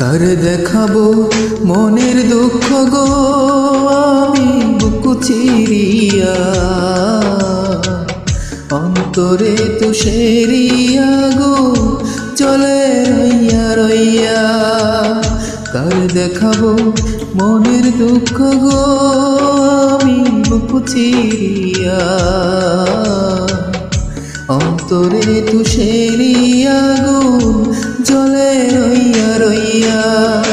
কার দেখাবো মনের দুঃখ গো? আমি বুকু চিরিয়া, অন্তরে তুষেরিয়া গো, চলে রইয়া রইয়া। কার দেখাবো মনের দুঃখ গো? আমি বুকু চিরিয়া, অন্তরে তুষেরিয়া গো রইয়া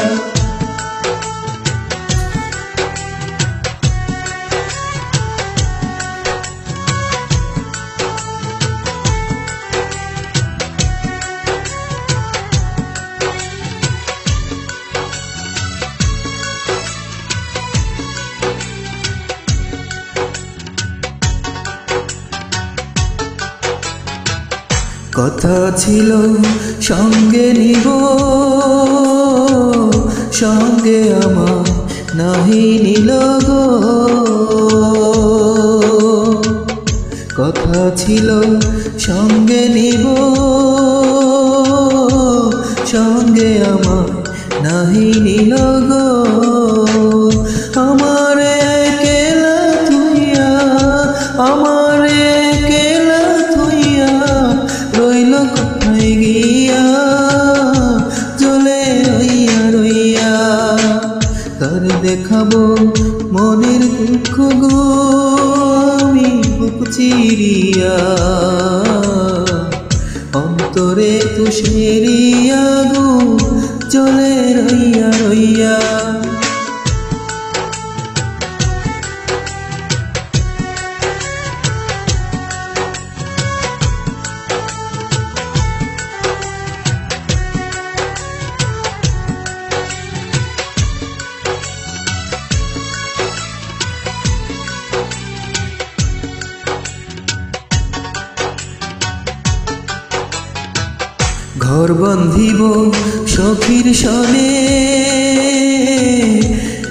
কথা ছিল, সঙ্গে নিব। সঙ্গে আমার নাহি নিল গো। কথা ছিল, সঙ্গে নিব। সঙ্গে আমার নাহি নিল গো। তার দেখাবো মনের দুঃখ গো আমি বুক চিরিয়া অন্তরে তুষেরিয়া গো চলে রইয়া রইয়া। ঘর বন্ধিব সখীর সনে।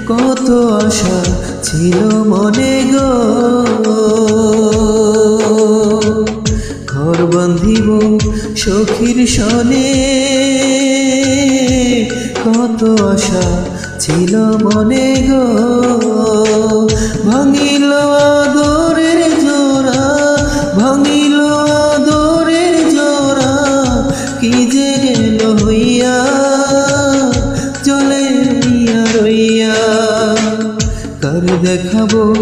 কত আশা ছিল মনে গো। ঘর বন্ধিব সখীর সনে। কত আশা ছিল মনে গো। ভাঙিল আদরের রইয়া কার দেখাবো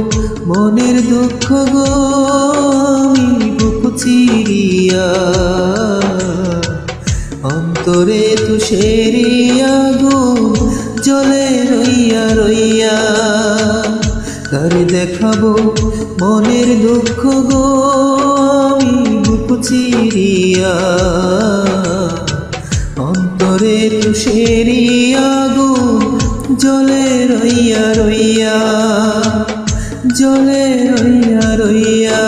মনের দুঃখ গো? বুক চিরিয়া। অন্তরে তুষেরিয়া গো, জলে রইয়া রইয়া। কার দেখাবো মনের দুঃখ গো? বুক চিরিয়া। অন্তরে তুষেরিয়া জলে রইয়া রইয়া জলে রইয়া রইয়া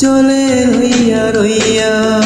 জলে রইয়া রইয়া।